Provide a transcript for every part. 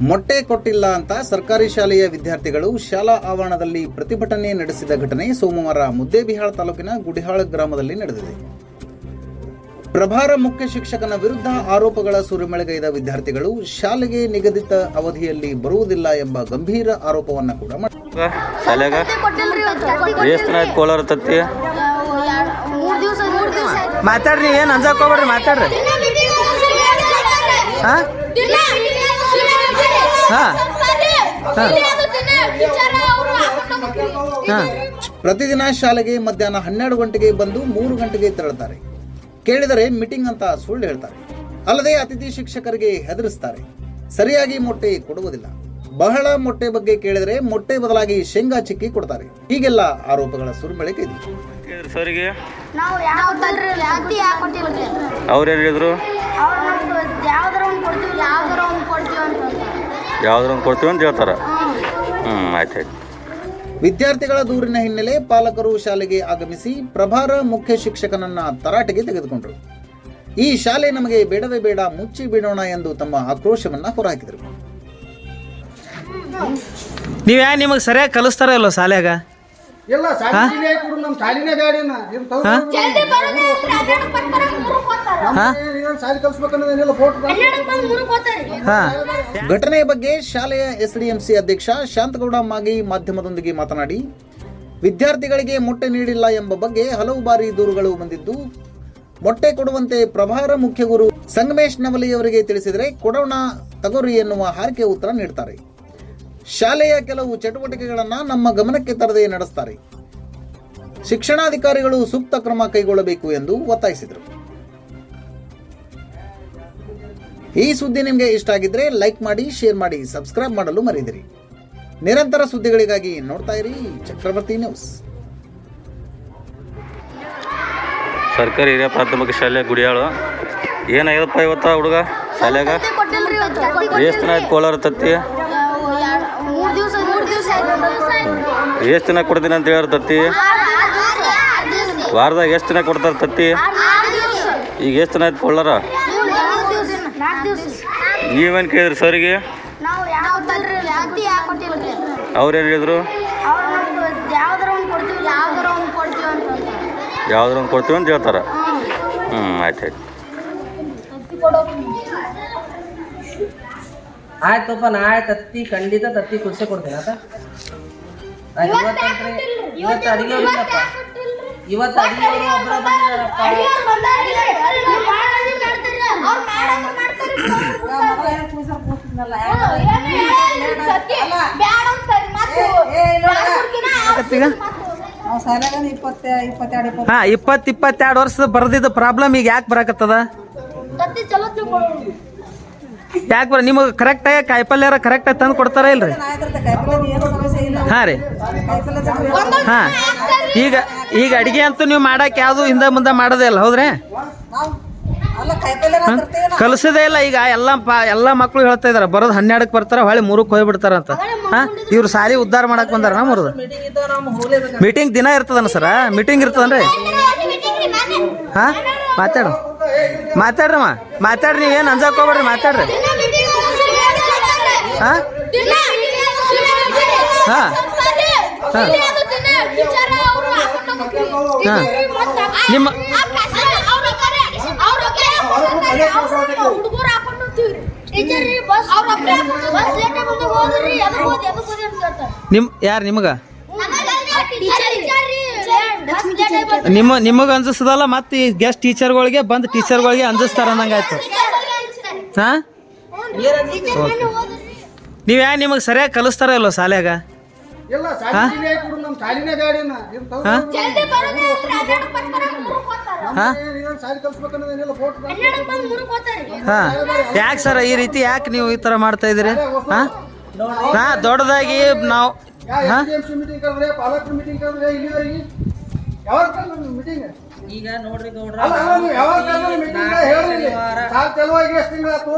ಮೊಟ್ಟೆ ಕೊಟ್ಟಿಲ್ಲ ಅಂತ ಸರ್ಕಾರಿ ಶಾಲೆಯ ವಿದ್ಯಾರ್ಥಿಗಳು ಶಾಲಾ ಆವರಣದಲ್ಲಿ ಪ್ರತಿಭಟನೆ ನಡೆಸಿದ ಘಟನೆ ಸೋಮವಾರ ಮುದ್ದೇಬಿಹಾಳ ತಾಲೂಕಿನ ಗುಡಿಹಾಳ ಗ್ರಾಮದಲ್ಲಿ ನಡೆದಿದೆ. ಪ್ರಭಾರ ಮುಖ್ಯ ಶಿಕ್ಷಕನ ವಿರುದ್ಧ ಆರೋಪಗಳ ಸುರಿಮಳೆಗೈದ ವಿದ್ಯಾರ್ಥಿಗಳು ಶಾಲೆಗೆ ನಿಗದಿತ ಅವಧಿಯಲ್ಲಿ ಬರುವುದಿಲ್ಲ ಎಂಬ ಗಂಭೀರ ಆರೋಪವನ್ನು ಕೂಡ ಮಾಡಿದ್ದಾರೆ ಹಾ. ಹಾ. ಹಾ. ಪ್ರತಿದಿನ ಶಾಲೆಗೆ ಮಧ್ಯಾಹ್ನ ಹನ್ನೆರಡು ಗಂಟೆಗೆ ಬಂದು ಮೂರು ಗಂಟೆಗೆ ತೆರಳುತ್ತಾರೆ. ಕೇಳಿದರೆ ಮೀಟಿಂಗ್ ಅಂತ ಸುಳ್ಳು ಹೇಳ್ತಾರೆ. ಅಲ್ಲದೆ ಅತಿಥಿ ಶಿಕ್ಷಕರಿಗೆ ಹೆದರಿಸ್ತಾರೆ. ಸರಿಯಾಗಿ ಮೊಟ್ಟೆ ಕೊಡುವುದಿಲ್ಲ. ಬಹಳ ಮೊಟ್ಟೆ ಬಗ್ಗೆ ಕೇಳಿದರೆ ಮೊಟ್ಟೆ ಬದಲಾಗಿ ಶೇಂಗಾ ಚಿಕ್ಕಿ ಕೊಡ್ತಾರೆ. ಹೀಗೆಲ್ಲ ಆರೋಪಗಳ ಸುರಿಮಳೆಗೆ ಇದೆ. ಸರಿಗೆ? ಅವ್ರು ಹೇಳಿದ್ರು ಅವ್ರು ನಮ್ದು ಯಾವ್ದಾರ ಒಂದು ಕೊಡ್ತೀವಿ ಯಾವ್ದಾರ ಒಂದು ಕೊಡ್ತೀವಿ ಅಂತ ಒಂದು ಕೊಡ್ತೀವಿ ಅಂತ ಹೇಳ್ತಾರೆ. ಹ್ಮ್. ಹ್ಞೂ ಆಯ್ತು ಆಯ್ತು. ವಿದ್ಯಾರ್ಥಿಗಳ ದೂರಿನ ಹಿನ್ನೆಲೆ ಪಾಲಕರು ಶಾಲೆಗೆ ಆಗಮಿಸಿ ಪ್ರಭಾರ ಮುಖ್ಯ ಶಿಕ್ಷಕನನ್ನ ತರಾಟೆಗೆ ತೆಗೆದುಕೊಂಡರು. ಈ ಶಾಲೆ ನಮಗೆ ಬೇಡವೇ ಬೇಡ ಮುಚ್ಚಿ ಬಿಡೋಣ ಎಂದು ತಮ್ಮ ಆಕ್ರೋಶವನ್ನ ಹೊರಹಾಕಿದರು. ನೀವು ಯಾ ನಿಮಗೆ ಸರಿಯಾಗಿ ಕಲಿಸ್ತಾರ ಇಲ್ಲೋ ಶಾಲ್ಯಾಗ? ಶಾಲಿನೇ ಕೊಡು ನಮ್ಮ ಶಾಲಿನೇ ಬ್ಯಾಡಿನ ಇದು ಹಾ? ಘಟನೆಯ ಬಗ್ಗೆ ಶಾಲೆಯ ಎಸ್ಡಿಎಂಸಿ ಅಧ್ಯಕ್ಷ ಶಾಂತಗೌಡ ಮಾಗಿ ಮಾಧ್ಯಮದೊಂದಿಗೆ ಮಾತನಾಡಿ ವಿದ್ಯಾರ್ಥಿಗಳಿಗೆ ಮೊಟ್ಟೆ ನೀಡಿಲ್ಲ ಎಂಬ ಬಗ್ಗೆ ಹಲವು ಬಾರಿ ದೂರುಗಳು ಬಂದಿದ್ದು ಮೊಟ್ಟೆ ಕೊಡುವಂತೆ ಪ್ರಭಾರ ಮುಖ್ಯ ಗುರು ಸಂಗಮೇಶ್ ನವಲಿ ಅವರಿಗೆ ತಿಳಿಸಿದರೆ ಕೊಡೋಣ ತಗೋರಿ ಎನ್ನುವ ಹಾರಿಕೆ ಉತ್ತರ ನೀಡ್ತಾರೆ. ಶಾಲೆಯ ಕೆಲವು ಚಟುವಟಿಕೆಗಳನ್ನು ನಮ್ಮ ಗಮನಕ್ಕೆ ತರದೇ ನಡೆಸ್ತಾರೆ. ಶಿಕ್ಷಣಾಧಿಕಾರಿಗಳು ಸೂಕ್ತ ಕ್ರಮ ಕೈಗೊಳ್ಳಬೇಕು ಎಂದು ಒತ್ತಾಯಿಸಿದರು. ಈ ಸುದ್ದಿ ನಿಮಗೆ ಇಷ್ಟ ಆಗಿದ್ರೆ ಲೈಕ್ ಮಾಡಿ ಶೇರ್ ಮಾಡಿ ಸಬ್ಸ್ಕ್ರೈಬ್ ಮಾಡಲು ಮರೆಯದಿರಿ ನಿರಂತರ ಸುದ್ದಿಗಳಿಗಾಗಿ ನೋಡ್ತಾ ಇರಿ ಚಕ್ರವರ್ತಿ ನ್ಯೂಸ್ ಸರ್ಕಾರಿ ಹಿರಿಯ ಪ್ರಾಥಮಿಕ ಶಾಲೆ ಗುಡಿಯಾಳು. ಏನಾಗ್ಯದಪ್ಪ ಇವತ್ತ ಹುಡುಗ ಶಾಲ್ಯಾಗ ಎಷ್ಟು ದಿನ ಆಯ್ತು ಕೋಲಾರ ತತ್ತಿ. ಎಷ್ಟು ದಿನ ಕೊಡ್ತೀನಿ ಅಂತ ಹೇಳ್ಯಾರ ತತ್ತಿ. ವಾರದಾಗ ಎಷ್ಟು ದಿನ ಕೊಡ್ತಾರೆ ತತ್ತಿ? ಈಗ ಎಷ್ಟು ದಿನ ಆಯ್ತು ಕೋಲಾರ ನೀವು ನಾಲ್ಕು ದಿವ್ಸ. ನಾಲ್ಕು ದಿವ್ಸ. ನೀವೇನು ಕೇಳಿದ್ರಿ ಸರಿಗೆ ನಾವು ಯಾವ್ದಲ್ರಿ ಜಾತಿ ಹಾಕೊಟ್ಟಿಲ್ರಿ. ಅವ್ರು ಏನು ಹೇಳಿದ್ರು ಯಾವ್ದಾರ ಒಂದು ಕೊಡ್ತೀವಿ ಅಂತ ಹೇಳ್ತಾರೆ. ಕೊಡ್ತೀವಿ ಅಂತ ಹೇಳ್ತಾರೆ? ಹ್ಮ್. ಹ್ಞೂ ಆಯ್ತು ಆಯ್ತು. ಆಯ್ತಪ್ಪ ನಾಳೆ ತತ್ತಿ ಖಂಡಿತ ತತ್ತಿ ಕುಲ್ಸೆ ಕೊಡ್ತೇನೆ ಆತ ಇವತ್ತು ಅಡಿಗೆ ಅವ್ರಿಲ್ಲಪ್ಪ ಇವತ್ತು ಅಡಿಗೆ ಅವರು ಒಬ್ಬರ ಬಂದಿದ್ದಾರಪ್ಪ ಹಾ ಇಪ್ಪತ್ತು ಇಪ್ಪತ್ತೆರಡು ವರ್ಷದ ಬರ್ದಿದ್ದ ಪ್ರಾಬ್ಲಮ್ ಈಗ ಯಾಕೆ ಬರಾಕತ್ತದ. ಯಾಕೆ ಬರ ನಿಮಗೆ ಕರೆಕ್ಟಾಗಿ ಕರೆಕ್ಟ್ ಕರೆಕ್ಟಾಗಿ ತಂದು ಕೊಡ್ತಾರ ಇಲ್ರಿ? ಹಾ ರೀ. ಹಾ. ಹಾಂ ಈಗ ಈಗ ಅಡಿಗೆ ಅಂತೂ ನೀವು ಮಾಡಕ್ಕೆ ಯಾವುದು ಹಿಂದೆ ಮುಂದೆ ಮಾಡೋದೇ ಇಲ್ಲ, ಹೌದ್ರಿ ನಾವು ಅಲ್ಲ ಕಾಯಿಪಲ್ಲೆ ನಾವು ತರ್ತೇವೆ ನಾವು. ಕಲಿಸೋದೇ ಇಲ್ಲ ಈಗ ಎಲ್ಲ ಎಲ್ಲ ಮಕ್ಕಳು ಹೇಳ್ತಾ ಇದಾರೆ ಬರೋದು ಹನ್ನೆರಡಕ್ಕೆ ಬರ್ತಾರ ಹೊಳ್ಳಿ ಮೂರಕ್ಕೆ ಹೋಗ್ಬಿಡ್ತಾರ ಅಂತ. ಹಾಂ? ಇವ್ರು ಸಾಲಿ ಉದ್ಧಾರ ಮಾಡಕ್ ಬಂದಾರ ನಾ ಮೀಟಿಂಗ್ ದಿನ ಇರ್ತದನ ಸರ? ಮೀಟಿಂಗ್ ಇರ್ತದನ್ರಿ? ಹಾ? ಮಾತಾಡ್ರಿ ಮಾತಾಡ್ರಮ್ಮ ಮಾತಾಡ್ರಿ ನೀವು ಏನು ಅಂಜಕ್ ಹೋಗ್ಬೇಡ್ರಿ ಮಾತಾಡ್ರಿ. ಹಾ? ಹಾ? ಹಾ? ಹಾ? ನಿಮ್ಮ ಹುಡುಗರು ಹಾಕೊಂಡು ಹೋಗ್ತೀವಿ. ಟೀಚರ್ ಬಸ್ ಅವ್ರ ಬಸ್ ಲೇಟ್ ಬಂದು ಹೋದ್ರಿ ಹೋದ್ ಅಂತ ನಿಮ್ ಯಾರು ನಿಮಗ? ಟೀಚರ್ ನಿಮ್ಮ ನಿಮಗೆ ಅನ್ಸಿಸ್ತದಲ್ಲ ಮತ್ತೆ ಈ ಗೆಸ್ಟ್ ಟೀಚರ್ಗಳಿಗೆ ಬಂದು ಟೀಚರ್ಗಳಿಗೆ ಅಂಜಿಸ್ತಾರ ಅನ್ನಂಗಾಯ್ತು ಹಾ? ನೀವು ಯಾ ನಿಮಗೆ ಸರಿಯಾಗಿ ಕಲಿಸ್ತಾರ ಇಲ್ವ ಶಾಲ್ಯಾಗ? ಇಲ್ಲ ಕೊಡು ನಮ್ಮ ಜಲ್ದಿ ಬರೋದೇ ಬರ್ತಾರೆ. ಹಾ? ಕಲ್ಸ್ಬೇಕನ್ನೋದೇನಿಲ್ಲ ಫೋಟೋ ಬಂದು. ಹಾ. ಯಾಕೆ ಸರ್ ಈ ರೀತಿ ಯಾಕೆ ನೀವು ಈ ತರ ಮಾಡ್ತಾ ಇದ್ದೀರಿ? ಹಾ? ನಾ ದೊಡ್ಡದಾಗಿ ನಾವು ಯಾ S D M C meeting ಕರೆದ್ರೆ ಪಾಲಕರ ಮೀಟಿಂಗ್ ಕರೆದ್ರೆ ಇಲ್ಲಿವರೆಗೆ ಯಾವಾಗ ಕರೆದ್ರೆ ಮೀಟಿಂಗ್ ಈಗ ನೋಡ್ರಿ ಗೌಡ್ರ ಅಲ್ಲ ಅಲ್ಲ, ನೀವು ಯಾವಾಗ ಮೀಟಿಂಗ್ ಹೇಳ್ರಿ ಎಷ್ಟು ತಿಂಗಳಾತು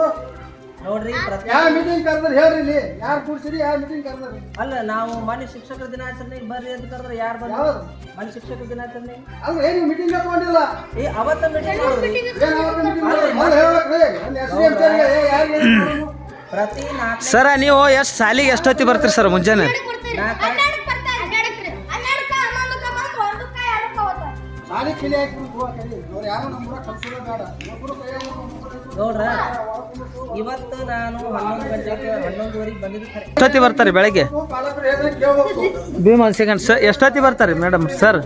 ನೋಡ್ರಿ ಪ್ರತಿ ಯಾವ ಮೀಟಿಂಗ್ ಕರೆದ್ರೆ ಹೇಳ್ರಿ ಇಲ್ಲಿ. ಯಾರು ಕೂಡ್ಸಿರಿ ಯಾವ ಮೀಟಿಂಗ್ ಕರೆದ್ರಿ? ಅಲ್ಲ ನಾವು ಮನೆ ಶಿಕ್ಷಕರ ದಿನಾಚರಣೆಗೆ ಬರ್ರಿ ಅಂತ ಕರೆದ್ರೆ ಯಾರು ಬಂದ್ರು? ಯಾವ್ದು? ಮನೆ ಶಿಕ್ಷಕರ ದಿನಾಚರಣೆ ಅಲ್ಲ ಏನು ಮೀಟಿಂಗ್ ತಗೊಂಡಿಲ್ಲ ಏ ಅವತ್ತ ಮೀಟಿಂಗ್ ನೋಡ್ರಿ ಏನ್ ಅವತ್ತು meeting ಮಾಡಿದ್ರಿ? ಮೊದ್ಲು ಹೇಳ್ಬೇಕ್ರಿ. ಅಲ್ಲಿ ಎಸ್ ಡಿ ಎಂ ಸಿ ಯಾರಿಗೆ ಏನ್ ಮಾಡೋದು? ಪ್ರತಿ ನಾಲ್ಕು ಸರ ನೀವು ಎಷ್ಟು ಸಾಲಿಗೆ ಎಷ್ಟೊತ್ತಿ ಬರ್ತೀರಿ ಸರ್ ಮುಂಜಾನೆ? ಕಿಲಿ. ಅವ್ರು ಯಾರು ಕಲ್ಸೋದೇ ಬೇಡ. ಒಬ್ರು ಕೈಯಾಗ ಒಬ್ರು ನೋಡ್ರ ಇವತ್ತು ನಾನು ಹನ್ನೊಂದು ಗಂಟೆಗೆ ಹನ್ನೊಂದುವರೆಗೆ ಬಂದಿದ್ದು ಎಷ್ಟೊತ್ತಿ ಬರ್ತಾರೆ ಬೆಳಗ್ಗೆ? ಭೀಮ್ ಒಂದು ಸೆಕೆಂಡ್ ಸರ್ ಎಷ್ಟೊತ್ತಿ ಬರ್ತಾರೆ ಮೇಡಮ್ ಸರ್?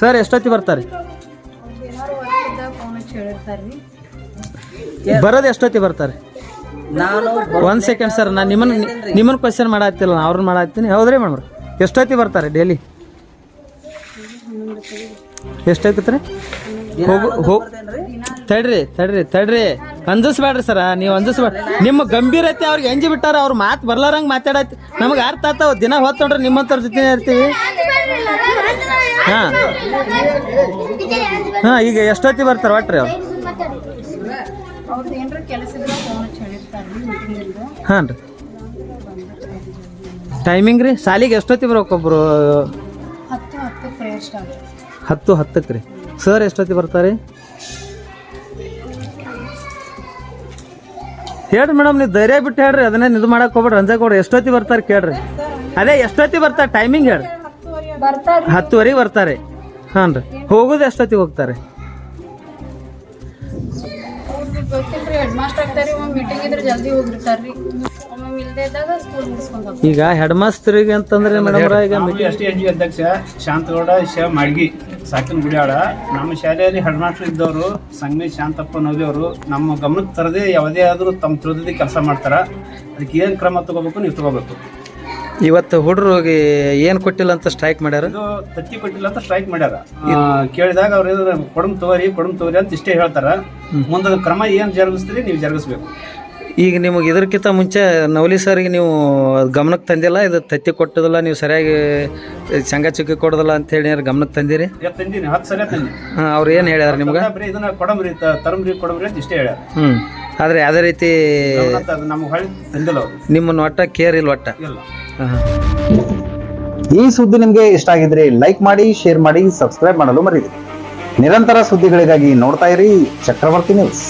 ಸರ್ ಎಷ್ಟೊತ್ತಿ ಬರ್ತಾರೆ? ಬರೋದು ಎಷ್ಟೊತ್ತಿ ಬರ್ತಾರೆ? ನಾನು ಒಂದು ಸೆಕೆಂಡ್ ಸರ್ ನಾನು ನಿಮ್ಮನ್ನ ನಿಮ್ಮನ್ನ ಕ್ವಶನ್ ಮಾಡಾತಿಲ್ಲ ನಾನು ಅವ್ರನ್ನ ಮಾಡಾತೀನಿ ಹೌದ್ರಿ ಮೇಡಮ್ ಎಷ್ಟೊತ್ತಿ ಬರ್ತಾರೆ ಡೈಲಿ? ಎಷ್ಟೊತ್ತಿತ್ರಿ ಹೋಗು ಹೋಗ್ ತಡ್ರಿ ತಡ್ರಿ ತಡ್ರಿ. ಅಂಜಿಸ್ಬೇಡ್ರಿ ಸರ ನೀವು ಅಂಜಿಸ್ಬೇಡ್ರಿ ನಿಮ್ಮ ಗಂಭೀರತೆ ಅವ್ರಿಗೆ ಎಂಜಿ ಬಿಟ್ಟಾರ? ಅವ್ರ ಮಾತು ಬರ್ಲಾರಂಗೆ ಮಾತಾಡತ್ತೆ. ನಮಗೆ ಅರ್ಥ ಆತಾವ ದಿನ ಹೊತ್ತೊಂಡ್ರೆ ನಿಮ್ಮಂಥವ್ರ ಜೊತೆ ಇರ್ತೀವಿ. ಹಾಂ. ಹಾಂ. ಈಗ ಎಷ್ಟೊತ್ತಿ ಬರ್ತಾರೆ ಒಟ್ರಿ ಅವ್ರು? ಹಾಂ ರೀ. ಟೈಮಿಂಗ್ ರೀ? ಸಾಲಿಗೆ ಎಷ್ಟೊತ್ತಿ ಬರ್ಬೇಕೊಬ್ರು ಹತ್ತು ಹತ್ತಕ್ಕೆ ರೀ. ಸರ್ ಎಷ್ಟೊತ್ತಿ ಬರ್ತಾರೆ? ಹೇಳ್ರಿ ಮೇಡಮ್ ನೀವು ಧೈರ್ಯ ಬಿಟ್ಟು ಹೇಳ್ರಿ ಅದನ್ನೇ ಇದು ಮಾಡಕ್ ಹೋಗ್ಬೇಡ್ರಿ. ರಂಜಾ ಕೊಡ್ರಿ ಎಷ್ಟೊತ್ತಿ ಬರ್ತಾರೆ ಕೇಳ್ರಿ. ಅದೇ ಎಷ್ಟೊತ್ತಿ ಬರ್ತಾರೆ ಟೈಮಿಂಗ್ ಹೇಳ್ರಿ. ಹತ್ತುವರೆಗೆ ಬರ್ತಾರೆ. ಹಾಂ ರೀ. ಹೋಗೋದು ಎಷ್ಟೊತ್ತಿಗೆ ಹೋಗ್ತಾರೆ? ಈಗ ಹೆಡ್ ಮಾಸ್ತರಿಗೆ ಅಂತಂದ್ರೆ ಮೇಡಮ್ ಈಗ ಶಾಂತಗೌಡ ಶಿವ ಮಾಡ್ಗಿ ಸಾಕಿನ ಗುಡಿಯಾಡ ನಮ್ಮ ಶಾಲೆಯಲ್ಲಿ ಹೆಡ್ ಮಾಸ್ಟರ್ ಇದ್ದವರು ಸಂಗಮೇಶ್ ಶಾಂತಪ್ಪ ನವಿಯವರು ನಮ್ಮ ಗಮನಕ್ಕೆ ತರದೇ ಯಾವುದೇ ಆದರೂ ತಮ್ಮ ತಿಳಿದೇ ಕೆಲಸ ಮಾಡ್ತಾರೆ? ಅದಕ್ಕೆ ಏನು ಕ್ರಮ ತಗೋಬೇಕು ನೀವು ತಗೋಬೇಕು. ಇವತ್ತು ಹುಡುಗರು ಹೋಗಿ ಏನು ಕೊಟ್ಟಿಲ್ಲ ಅಂತ ಸ್ಟ್ರೈಕ್ ಮಾಡ್ಯಾರ? ಇದು ತತ್ತಿ ಕೊಟ್ಟಿಲ್ಲ ಅಂತ ಸ್ಟ್ರೈಕ್ ಮಾಡ್ಯಾರ. ಆ, ಕೇಳಿದಾಗ ಅವ್ರು ಕೊಡಮ್ ತಗೋರಿ ಕೊಡಮ್ ತಗೋರಿ ಅಂತ ಇಷ್ಟೇ ಹೇಳ್ತಾರ. ಮುಂದೆ ಕ್ರಮ ಏನು ಜರುಗಿಸ್ತೀರಿ ನೀವು ಜರುಗಿಸ್ಬೇಕು. ಈಗ ನಿಮಗೆ ಇದಕ್ಕಿಂತ ಮುಂಚೆ ನವಲಿ ಸರ್ಗೆ ನೀವು ಗಮನಕ್ಕೆ ತಂದಿಲ್ಲ? ಇದು ತತ್ತಿ ಕೊಟ್ಟದಲ್ಲ ನೀವು ಸರಿಯಾಗಿ ಶಂಗ ಚುಕ್ಕಿ ಕೊಡೋದಲ್ಲ ಅಂತ ಹೇಳಿ ಗಮನಕ್ಕೆ ತಂದಿರಿ? ತಂದೀನಿ ಹತ್ತು ಸರಿ ತಂದಿ ಹಾಂ ಅವ್ರು ಏನು ಹೇಳ್ಯಾರ ನಿಮ್ಗೆ? ಬರೀ ಇದನ್ನ ಕೊಡಂಬ್ರಿ ತ- ತರಮ್ರಿ ಕೊಡಮ್ರಿ ಅಂತ ಇಷ್ಟೇ ಹೇಳ್ಯಾರ. ಹ್ಞೂ ಆದರೆ ಯಾವುದೇ ರೀತಿ ನಮ್ಗೆ ಹೊಳ್ಳಿ ತಂದಿಲ್ಲ ನಿಮ್ಮನ್ನು ಒಟ್ಟ ಕೇರ್ ಇಲ್ಲ ಒಟ್ಟ? ಇಲ್ಲ. ಹಾಂ. ಈ ಸುದ್ದಿ ನಿಮಗೆ ಇಷ್ಟ ಆಗಿದ್ರೆ ಲೈಕ್ ಮಾಡಿ ಶೇರ್ ಮಾಡಿ ಸಬ್ಸ್ಕ್ರೈಬ್ ಮಾಡಲು ಮರೀರಿ ನಿರಂತರ ಸುದ್ದಿಗಳಿಗಾಗಿ ನೋಡ್ತಾ ಇರಿ ಚಕ್ರವರ್ತಿ ನ್ಯೂಸ್